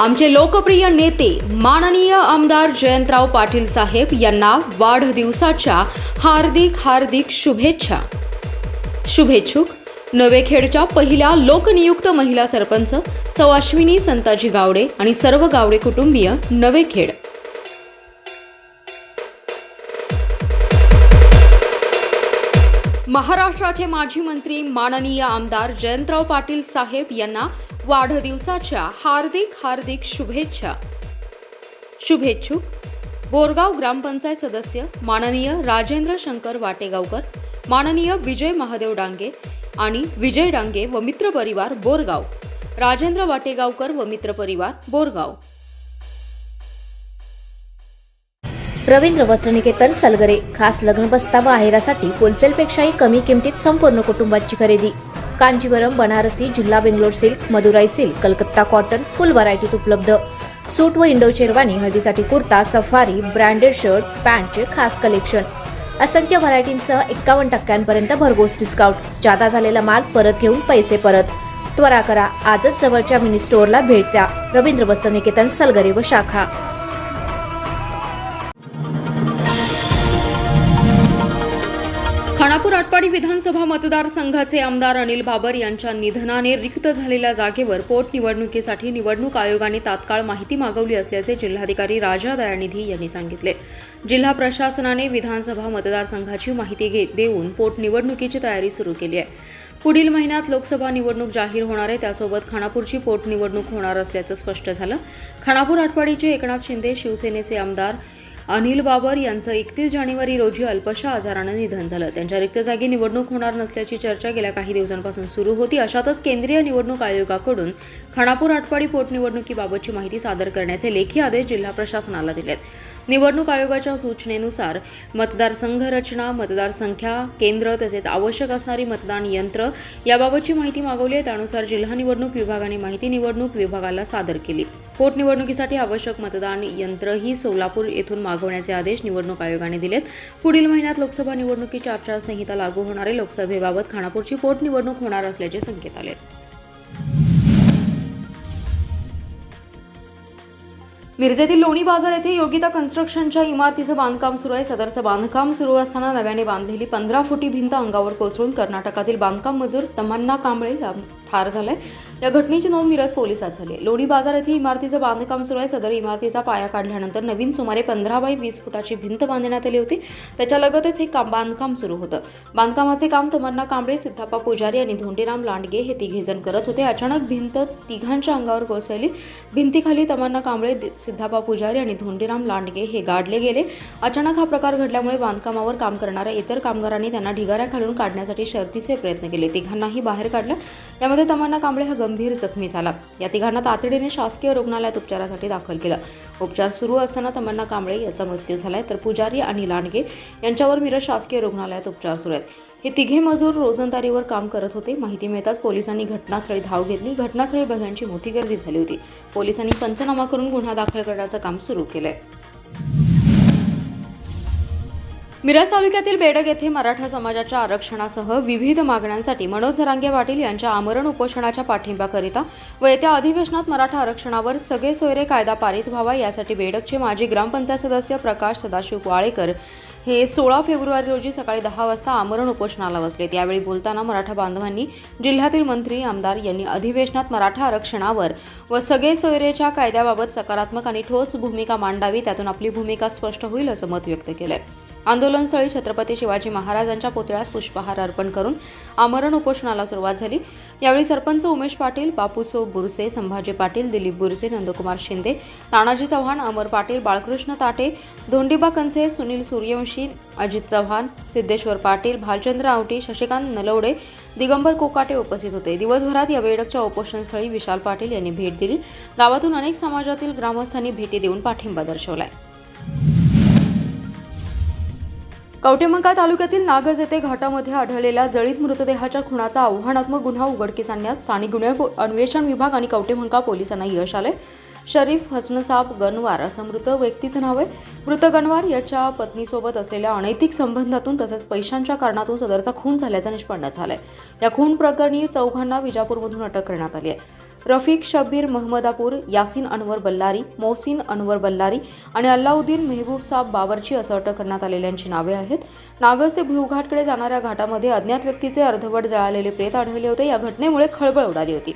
आमचे लोकप्रिय नेते माननीय आमदार जयंतराव पाटील साहेब यांना वाढदिवसाच्या हार्दिक हार्दिक शुभेच्छा. शुभेच्छुक. नवेखेडच्या पहिल्या लोकनियुक्त महिला सरपंच सौ अश्विनी संताजी गावडे आणि सर्व गावडे कुटुंबीय नवेखेड. महाराष्ट्राचे माजी मंत्री माननीय आमदार जयंतराव पाटील साहेब यांना वाढदिवसाच्या हार्दिक हार्दिक शुभेच्छा. शुभेच्छुक. बोरगाव ग्रामपंचायत सदस्य माननीय राजेंद्र शंकर वाटेगावकर माननीय विजय महादेव डांगे आणि विजय डांगे व मित्र परिवार बोरगाव. राजेंद्र वाटेगावकर व मित्र परिवार बोरगाव. रवींद्र वस्त्रनिकेतन सलगरे खास लग्न बस्ता व आहेरासाठी होलसेलपेक्षाही कमी किमतीत संपूर्ण कुटुंबाची खरेदी. कांजीवरम बनारसी जिल्हा Bangalore silk Madurai silk Calcutta cotton full व्हरायटीत उपलब्ध. सूट व इंडो शेरवानी हळदीसाठी कुर्ता सफारी ब्रँडेड शर्ट पॅन्टचे खास कलेक्शन. असंख्य व्हरायटींसह एक्कावन्न टक्क्यांपर्यंत भरघोस डिस्काउंट जादा झालेला माल परत घेऊन पैसे परत. त्वरा करा आजच जवळच्या मिनी स्टोअरला भेट द्या. रवींद्र वस्त्रनिकेतन सलगरे व शाखा. खानापूर आटपाडी विधानसभा मतदारसंघाचे आमदार अनिल बाबर यांच्या निधनाने रिक्त झालेल्या जागेवर पोटनिवडणुकीसाठी निवडणूक आयोगाने तात्काळ माहिती मागवली असल्याचे जिल्हाधिकारी राजा दयानिधी यांनी सांगितले. जिल्हा प्रशासनाने विधानसभा मतदारसंघाची माहिती घे देऊन पोटनिवडणुकीची तयारी सुरू केली आहे. पुढील महिन्यात लोकसभा निवडणूक जाहीर होणार आहे. त्यासोबत खानापूरची पोटनिवडणूक होणार असल्याचं स्पष्ट झालं. खानापूर आटपाडीचे एकनाथ शिंदे शिवसेनेचे आमदार अनिल बाबर यांचं एकतीस जानेवारी रोजी अल्पशा आजारानं निधन झालं. त्यांच्या रिक्त जागी निवडणूक होणार नसल्याची चर्चा गेल्या काही दिवसांपासून सुरू होती. अशातच केंद्रीय निवडणूक आयोगाकडून खानापूर आटपाडी पोटनिवडणुकीबाबतची माहिती सादर करण्याचे लेखी आदेश जिल्हा प्रशासनाला दिलेत. निवडणूक आयोगाच्या सूचनेनुसार मतदारसंघ रचना मतदारसंख्या केंद्र तसेच आवश्यक असणारी मतदान यंत्र याबाबतची माहिती मागवली आहे. त्यानुसार जिल्हा निवडणूक विभागाने माहिती निवडणूक विभागाला सादर केली. पोटनिवडणुकीसाठी आवश्यक मतदान यंत्र ही सोलापूर येथून मागवण्याचे आदेश निवडणूक आयोगाने दिलेत. पुढील महिन्यात लोकसभा निवडणुकीची आचारसंहिता लागू होणारे लोकसभेबाबत खानापूरची पोटनिवडणूक होणार असल्याचे संकेत आले मिरजेतील लोणी बाजार येथे योगिता कन्स्ट्रक्शनच्या इमारतीचं बांधकाम सुरू आहे. सदरचं बांधकाम सुरू असताना नव्याने बांधलेली पंधरा फुटी भिंत अंगावर कोसळून कर्नाटकातील बांधकाम मजूर तमन्ना कांबळे ठार झालाय. या घटनेची नोंद मिरज पोलिसात झाली लोणी बाजार येथे इमारतीचं बांधकाम सुरू आहे. सदर इमारतीचा पाया काढल्यानंतर नवीन सुमारे पंधरा बाय वीस फुटाची भिंत बांधण्यात आली होती. त्याच्या लगतच हे काम बांधकाम सुरू होतं. बांधकामाचे काम तमन्ना कांबळे सिद्धाप्पा पुजारी आणि धोंडीराम लांडगे हे तिघेजण करत होते. अचानक भिंत तिघांच्या अंगावर कोसळली. भिंतीखाली तमन्ना कांबळे सिद्धाप्पा पुजारी आणि धोंडीराम लांडगे हे गाडले गेले. अचानक हा प्रकार घडल्यामुळे बांधकामावर काम करणाऱ्या इतर कामगारांनी त्यांना ढिगाऱ्या घालून काढण्यासाठी शर्तीचे प्रयत्न केले. तिघांनाही बाहेर काढलं. यामध्ये तमन्ना कांबळे हा गंभीर जखमी झाला. या तिघांना तातडीने शासकीय रुग्णालयात उपचारासाठी दाखल केलं. उपचार सुरू असताना तमन्ना कांबळे याचा मृत्यू झालाय तर पुजारी आणि लांडगे यांच्यावर मिरज शासकीय रुग्णालयात उपचार सुरू आहेत. हे तिघे मजूर रोजंदारीवर काम करत होते. माहिती मिळताच पोलिसांनी घटनास्थळी धाव घेतली. घटनास्थळी बघ्यांची मोठी गर्दी झाली होती. पोलिसांनी पंचनामा करून गुन्हा दाखल करण्याचं काम सुरू केलंय. मिरज तालुक्यातील बेडग येथे मराठा समाजाच्या आरक्षणासह विविध मागण्यांसाठी मनोज जरांगे पाटील यांच्या आमरण उपोषणाच्या पाठिंब्याकरिता व येत्या अधिवेशनात मराठा आरक्षणावर सगळे सोयरे कायदा पारित व्हावा यासाठी बेडगचे माजी ग्रामपंचायत सदस्य प्रकाश सदाशिव वाळेकर हे सोळा फेब्रुवारी रोजी सकाळी दहा वाजता आमरण उपोषणाला बसले. त्यावेळी बोलताना मराठा बांधवांनी जिल्ह्यातील मंत्री आमदार यांनी अधिवेशनात मराठा आरक्षणावर व सगळे सोयरेच्या कायद्याबाबत सकारात्मक आणि ठोस भूमिका मांडावी त्यातून आपली भूमिका स्पष्ट होईल असं मत व्यक्त केलंय. आंदोलनस्थळी छत्रपती शिवाजी महाराजांच्या पुतळ्यास पुष्पहार अर्पण करून आमरण उपोषणाला सुरुवात झाली. यावेळी सरपंच उमेश पाटील बापूसो बुरसे संभाजी पाटील दिलीप बुरसे नंदकुमार शिंदे तानाजी चव्हाण अमर पाटील बाळकृष्ण ताटे धोंडीबा कंसे सुनील सूर्यवंशी अजित चव्हाण सिद्धेश्वर पाटील भालचंद्र आवटी शशिकांत नलवडे दिगंबर कोकाटे उपस्थित होते. दिवसभरात या बेडकच्या उपोषणस्थळी विशाल पाटील यांनी भेट दिली. गावातून अनेक समाजातील ग्रामस्थांनी भेटी देऊन पाठिंबा दर्शवलाय. कवटेमंका तालुक्यातील नागज येथे घाटामध्ये आढळलेल्या जळीत मृतदेहाच्या खुनाचा आव्हानात्मक गुन्हा उघडकीस आणण्यात स्थानिक गुन्हे अन्वेषण विभाग आणि कवटेमंका पोलिसांना यश आले. शरीफ हसनसाब गनवार असं मृत व्यक्तीचं नाव आहे. मृत गनवार याच्या पत्नीसोबत असलेल्या अनैतिक संबंधातून तसेच पैशांच्या कारणातून सदरचा खून झाल्याचं निष्पन्न झालंय. या खून प्रकरणी चौघांना विजापूरमधून अटक करण्यात आली आहे. रफिक शब्बीर महमदापूर यासिन अनवर बल्लारी मोहसिन अनवर बल्लारी आणि अल्लाउद्दीन मेहबूब साब बावरची असं अटक करण्यात आलेल्यांची नावे आहेत. नागस ते भिवघाटकडे जाणाऱ्या घाटामध्ये अज्ञात व्यक्तीचे अर्धवट जळालेले प्रेत आढळले होते. या घटनेमुळे खळबळ उडाली होती.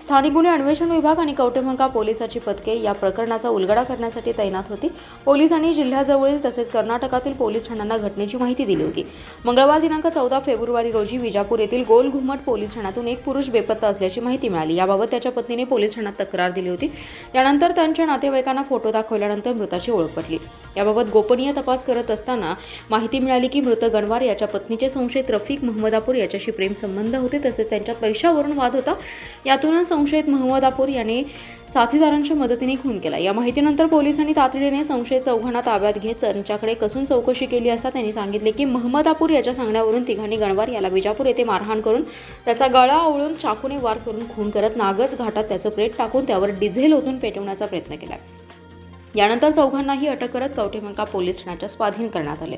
स्थानिक गुन्हे अन्वेषण विभाग आणि कवटेमंका पोलिसाची पथके या प्रकरणाचा उलगडा करण्यासाठी तैनात होती. पोलिसांनी जिल्ह्याजवळील तसेच कर्नाटकातील पोलीस ठाण्यांना घटनेची माहिती दिली होती. मंगळवार दिनांक चौदा फेब्रुवारी रोजी विजापूर येथील गोल घुमट पोलीस ठाण्यातून एक पुरुष बेपत्ता असल्याची माहिती मिळाली. याबाबत त्याच्या पत्नीने पोलीस ठाण्यात तक्रार दिली होती. त्यानंतर त्यांच्या नातेवाईकांना फोटो दाखवल्यानंतर मृताची ओळख पटली. याबाबत गोपनीय तपास करत असताना माहिती मिळाली की मृत गणवार याच्या पत्नीचे संशयित रफिक महमदापूर याच्याशी प्रेमसंबंध होते. तसेच त्यांच्यात पैशावरून वाद होता. यातूनच संशयित महमदापूर याने साथीदारांच्या मदतीने खून केला. या माहितीनंतर पोलिसांनी तातडीने संशयित चौघांना ताब्यात घेत त्यांच्याकडे कसून चौकशी केली असता त्यांनी सांगितले की महमदापूर याच्या सांगण्यावरून तिघांनी गणवार याला विजापूर येथे मारहाण करून त्याचा गळा आवळून चाकूने वार करून खून करत नागस घाटात त्याचं प्रेत टाकून त्यावर डिझेल ओतून पेटवण्याचा प्रयत्न केला. यानंतर चौघांनाही अटक करत कवठेमंका पोलीस ठाण्याच्या स्वाधीन करण्यात आले.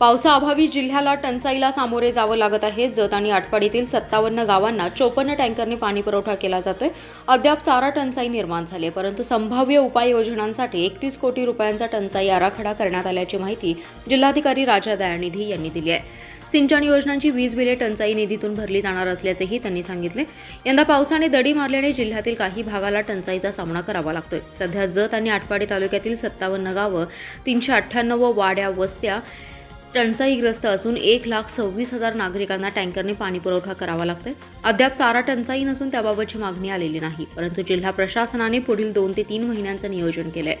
पावसाअभावी जिल्ह्याला टंचाईला सामोरे जावं लागत आहे. जत आणि आटपाडीतील सत्तावन्न गावांना चोपन्न टँकरने पाणी पुरवठा केला जातोय. अद्याप चारा टंचाई निर्माण झाली आहे, परंतु संभाव्य उपाययोजनांसाठी एकतीस कोटी रुपयांचा टंचाई आराखडा करण्यात आल्याची माहिती जिल्हाधिकारी राजा दयानिधी यांनी दिली आहे. सिंचन योजनांची वीज बिले टंचाई निधीतून भरली जाणार असल्याचेही त्यांनी सांगितले. यंदा पावसाने दडी मारल्याने जिल्ह्यातील काही भागाला टंचाईचा सामना करावा लागतोय. सध्या जत आणि आटपाडी तालुक्यातील सत्तावन्न गावं तीनशे अठ्ठ्याण्णव वाड्या वस्त्या टंचाईग्रस्त असून एक लाख सव्वीस हजार नागरिकांना टँकरने पाणी पुरवठा करावा लागतोय. अद्याप चारा टंचाई नसून त्याबाबतची मागणी आलेली नाही परंतु जिल्हा प्रशासनाने पुढील दोन ते तीन महिन्यांचं नियोजन केलंय.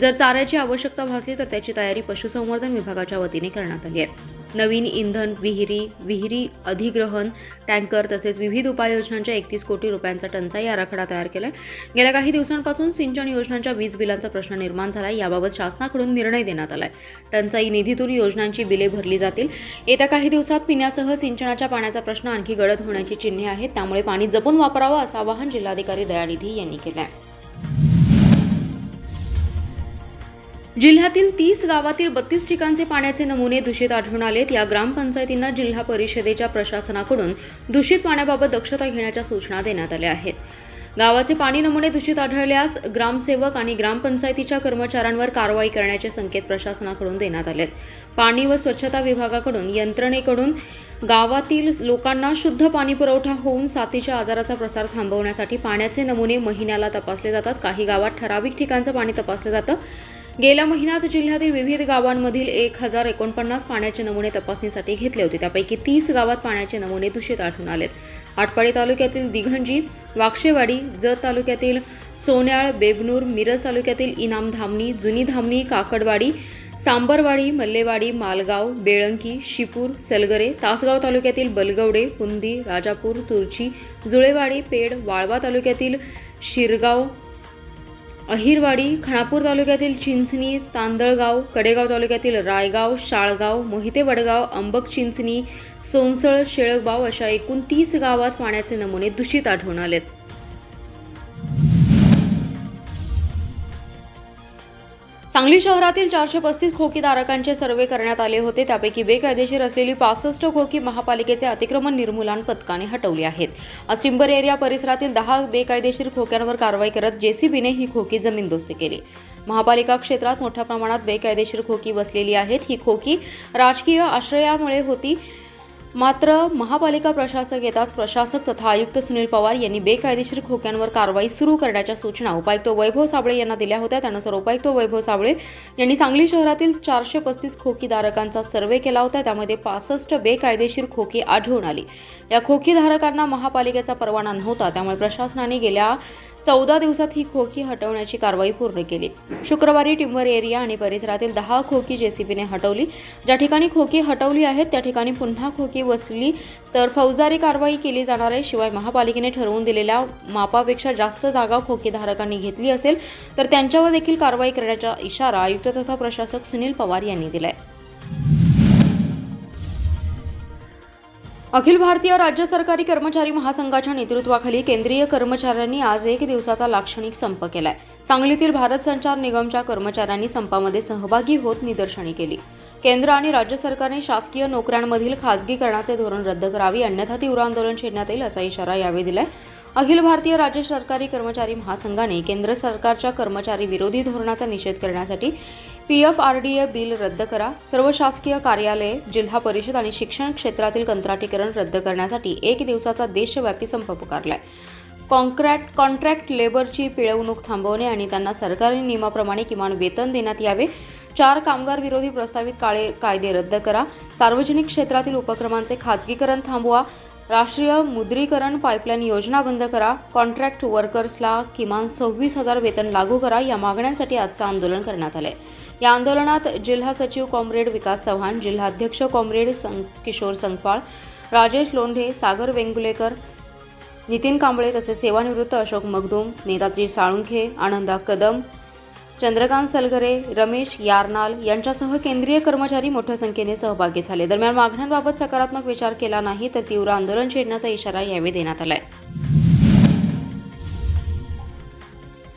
जर चाऱ्याची आवश्यकता भासली तर त्याची तयारी पशुसंवर्धन विभागाच्या वतीने करण्यात आली आहे. नवीन इंधन विहिरी विहिरी अधिग्रहण टँकर तसेच विविध उपाययोजनांच्या एकतीस कोटी रुपयांचा टंचाई आराखडा तयार केला आहे गेल्या काही दिवसांपासून सिंचन योजनांच्या वीज बिलांचा प्रश्न निर्माण झाला आहे याबाबत शासनाकडून निर्णय देण्यात आला आहे टंचाई निधीतून योजनांची बिले भरली जातील. येत्या काही दिवसात पिण्यासह सिंचनाच्या पाण्याचा प्रश्न आणखी गडद होण्याची चिन्हे आहेत. त्यामुळे पाणी जपून वापरावं असं आवाहन जिल्हाधिकारी दयानिधी यांनी केलं आहे जिल्ह्यातील तीस गावातील बत्तीस ठिकाणचे पाण्याचे नमुने दूषित आढळून आलेत. या ग्रामपंचायतींना जिल्हा परिषदेच्या प्रशासनाकडून दूषित पाण्याबाबत दक्षता घेण्याच्या सूचना देण्यात आल्या आहेत. गावाचे पाणी नमुने दूषित आढळल्यास ग्रामसेवक आणि ग्रामपंचायतीच्या कर्मचाऱ्यांवर कारवाई करण्याचे संकेत प्रशासनाकडून देण्यात आलेत. पाणी व स्वच्छता विभागाकडून यंत्रणेकडून गावातील लोकांना शुद्ध पाणी पुरवठा होऊन साथीच्या आजाराचा प्रसार थांबवण्यासाठी पाण्याचे नमुने महिन्याला तपासले जातात. काही गावात ठराविक ठिकाणचं पाणी तपासलं जातं. गेल्या महिन्यात जिल्ह्यातील विविध गावांमधील एक हजार एकोणपन्नास पाण्याचे नमुने तपासणीसाठी घेतले होते. त्यापैकी तीस गावात पाण्याचे नमुने दूषित आढळून आलेत. आटपाडी तालुक्यातील दिघंजी वाक्षेवाडी जत तालुक्यातील सोन्याळ बेबनूर मिरज तालुक्यातील इनाम धामणी जुनी धामणी काकडवाडी सांबरवाडी मल्लेवाडी मालगाव बेळंकी शिपूर सलगरे तासगाव तालुक्यातील बलगवडे पुंदी राजापूर तुर्ची जुळेवाडी पेड वाळवा तालुक्यातील शिरगाव अहिरवाडी खानापूर तालुक्यातील चिंचणी तांदळगाव कडेगाव तालुक्यातील रायगाव शाळगाव मोहिते वडगाव अंबक चिंचणी सोनसळ शेळगाव अशा एकूण तीस गावात पाण्याचे नमुने दूषित आढळून आलेत. सांगली शहरातील चारशे पस्तीस खोकीधारकांचे सर्वे करण्यात आले होते. त्यापैकी बेकायदेशीर असलेली पासष्ट खोकी महापालिकेचे अतिक्रमण निर्मूलन पथकाने हटवली आहेत. अस्टिंबर एरिया परिसरातील दहा बेकायदेशीर खोक्यांवर कारवाई करत जेसीबीने ही खोकी जमीनदोस्ती केली. महापालिका क्षेत्रात मोठ्या प्रमाणात बेकायदेशीर खोकी बसलेली आहेत. ही खोकी राजकीय आश्रयामुळे होती. मात्र महापालिका प्रशासक येताच प्रशासक तथा आयुक्त सुनील पवार यांनी बेकायदेशीर खोक्यांवर कारवाई सुरू करण्याच्या सूचना उपायुक्त वैभव साबळे यांना दिल्या होत्या. त्यानुसार उपायुक्त वैभव साबळे यांनी सांगली शहरातील चारशे पस्तीस खोकीधारकांचा सर्वे केला होता. त्यामध्ये पासष्ट बेकायदेशीर खोकी आढळून आली. या खोकीधारकांना महापालिकेचा परवाना नव्हता. त्यामुळे प्रशासनाने गेल्या चौदा दिवसात ही खोकी हटवण्याची कारवाई पूर्ण केली. शुक्रवारी टिंबर एरिया आणि परिसरातील दहा खोकी जेसीबीने हटवली. ज्या ठिकाणी खोकी हटवली आहेत त्या ठिकाणी पुन्हा खोकी वसली तर फौजदारी कारवाई केली जाणार आहे. शिवाय महापालिकेने ठरवून दिलेल्या मापापेक्षा जास्त जागा खोकीधारकांनी घेतली असेल तर त्यांच्यावर देखील कारवाई करण्याचा इशारा आयुक्त तथा प्रशासक सुनील पवार यांनी दिलाय. अखिल भारतीय राज्य सरकारी कर्मचारी महासंघाच्या नेतृत्वाखाली केंद्रीय कर्मचाऱ्यांनी आज एक दिवसाचा लाक्षणिक संप केलाय. सांगलीतील भारत संचार निगमच्या कर्मचाऱ्यांनी संपामध्ये सहभागी होत निदर्शने केली. केंद्र आणि राज्य सरकारने शासकीय नोकऱ्यांमधील खासगीकरणाचे धोरण रद्द करावी अन्यथा तीव्र आंदोलन छेडण्यात येईल असा इशारा यावेळी दिलाय. अखिल भारतीय राज्य सरकारी कर्मचारी महासंघाने केंद्र सरकारच्या कर्मचारी विरोधी धोरणाचा निषेध करण्यासाठी P F R D A bill रद्द करा. सर्व शासकीय कार्यालये जिल्हा परिषद आणि शिक्षण क्षेत्रातील कंत्राटीकरण रद्द करण्यासाठी एक दिवसाचा देशव्यापी संप पुकारलाय. कॉन्ट्रॅक्ट कॉन्ट्रॅक्ट लेबरची पिळवणूक थांबवणे आणि त्यांना सरकारी नियमाप्रमाणे किमान वेतन देण्यात यावे. चार कामगार विरोधी प्रस्तावित काळे कायदे रद्द करा. सार्वजनिक क्षेत्रातील उपक्रमांचे खाजगीकरण थांबवा. राष्ट्रीय मुद्रीकरण पाईपलाईन योजना बंद करा. कॉन्ट्रॅक्ट वर्कर्सला किमान सव्वीस हजार वेतन लागू करा. या मागण्यांसाठी आजचं आंदोलन करण्यात आलं आहे या आंदोलनात जिल्हा सचिव कॉम्रेड विकास चव्हाण जिल्हाध्यक्ष कॉम्रेड सं किशोर संगपाळ राजेश लोंढे सागर वेंगुलेकर नितीन कांबळे तसेच सेवानिवृत्त अशोक मगदूम नेताजी साळुंखे आनंदा कदम चंद्रकांत सलगरे रमेश यारनाल यांच्यासह केंद्रीय कर्मचारी मोठ्या संख्येने सहभागी झाले. दरम्यान मागण्यांबाबत सकारात्मक विचार केला नाही तर तीव्र आंदोलन छेडण्याचा इशारा यावेळी देण्यात आलाय.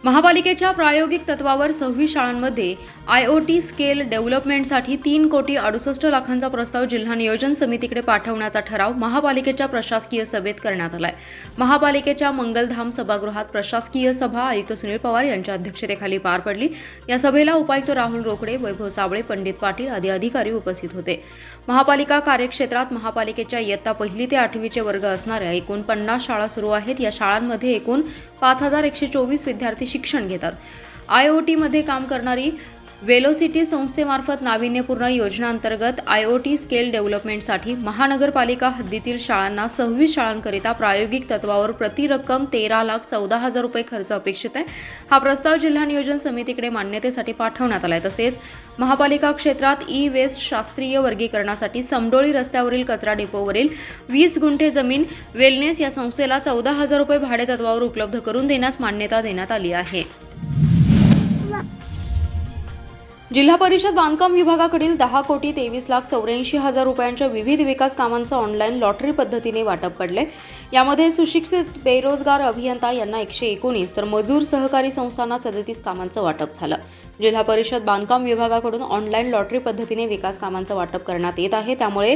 महापालिकेच्या प्रायोगिक तत्वावर सव्वीस शाळांमध्ये आय ओ टी स्केल डेव्हलपमेंटसाठी तीन कोटी अडुसष्ट लाखांचा प्रस्ताव जिल्हा नियोजन समितीकडे पाठवण्याचा ठराव महापालिकेच्या प्रशासकीय सभेत करण्यात आलाय. महापालिकेच्या मंगलधाम सभागृहात प्रशासकीय सभा आयुक्त सुनील पवार यांच्या अध्यक्षतेखाली पार पडली. या सभेला उपायुक्त राहुल रोकडे वैभव साबळे पंडित पाटील आदी अधिकारी उपस्थित होते. महापालिका कार्यक्षेत्रात महापालिकेच्या इयत्ता पहिली ते आठवीचे वर्ग असणाऱ्या एकूण पन्नास शाळा सुरू आहेत. या शाळांमध्ये एकूण पाच हजार एकशे चोवीस विद्यार्थी शिक्षण घेतात. आय ओ टीमध्ये काम करणारी वेलोसिटी संस्थेमार्फत नाविन्यपूर्ण योजनांतर्गत आय ओ टी स्केल डेव्हलपमेंटसाठी महानगरपालिका हद्दीतील शाळांना सव्वीस शाळांकरिता प्रायोगिक तत्वावर प्रति रक्कम तेरा लाख चौदा हजार रुपये खर्च अपेक्षित आहे. हा प्रस्ताव जिल्हा नियोजन समितीकडे मान्यतेसाठी पाठवण्यात आला आहे तसेच महापालिका क्षेत्रात ई वेस्ट शास्त्रीय वर्गीकरणासाठी समडोळी रस्त्यावरील कचरा डेपोवरील वीस गुंठे जमीन वेलनेस या संस्थेला चौदा हजार रुपये भाडेतत्वावर उपलब्ध करून देण्यास मान्यता देण्यात आली आहे. जिल्हा परिषद बांधकाम विभागाकडील दहा कोटी तेवीस लाख चौऱ्याऐंशी हजार रुपयांच्या विविध विकास कामांचं ऑनलाईन लॉटरी पद्धतीने वाटप पडले. यामध्ये सुशिक्षित बेरोजगार अभियंता यांना एकशे एकोणीस तर मजूर सहकारी संस्थांना सदतीस कामांचं वाटप झालं. जिल्हा परिषद बांधकाम विभागाकडून ऑनलाईन लॉटरी पद्धतीने विकास कामांचं वाटप करण्यात येत आहे. त्यामुळे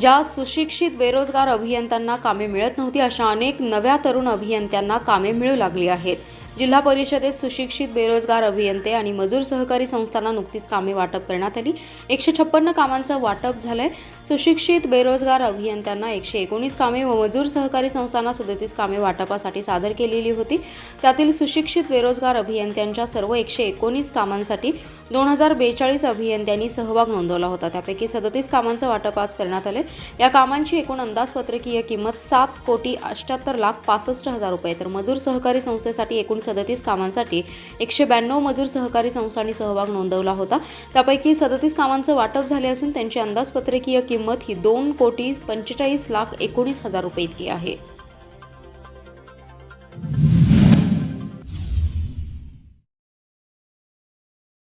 ज्या सुशिक्षित बेरोजगार अभियंत्यांना कामे मिळत नव्हती अशा अनेक नव्या तरुण अभियंत्यांना कामे मिळू लागली आहेत. जिल्हा परिषदेत सुशिक्षित बेरोजगार अभियंते आणि मजूर सहकारी संस्थांना नुकतीच कामे वाटप करण्यात आली. एकशे छप्पन्न कामांचं वाटप झालंय. सुशिक्षित बेरोजगार अभियंत्यांना एकशे एकोणीस कामे व मजूर सहकारी संस्थांना सदतीस कामे वाटपासाठी सादर केलेली होती. त्यातील सुशिक्षित बेरोजगार अभियंत्यांच्या सर्व एकशे एकोणीस कामांसाठी दोन हजार बेचाळीस अभियंत्यांनी सहभाग नोंदवला होता. त्यापैकी सदतीस कामांचं वाटप आज करण्यात आले. या कामांची एकूण अंदाजपत्रकीय किंमत सात कोटी अष्ट्याहत्तर लाख पासष्ट हजार रुपये. तर मजूर सहकारी संस्थेसाठी एकूण सदतीस कामांसाठी एकशे ब्याण्णव मजूर सहकारी संस्थांनी सहभाग नोंदवला होता. त्यापैकी सदतीस कामांचं वाटप झाले असून त्यांची अंदाजपत्रकीय किंमत किंमत ही दोन कोटी पंचेचाळीस लाख एकोणीस हजार रुपये इतकी आहे.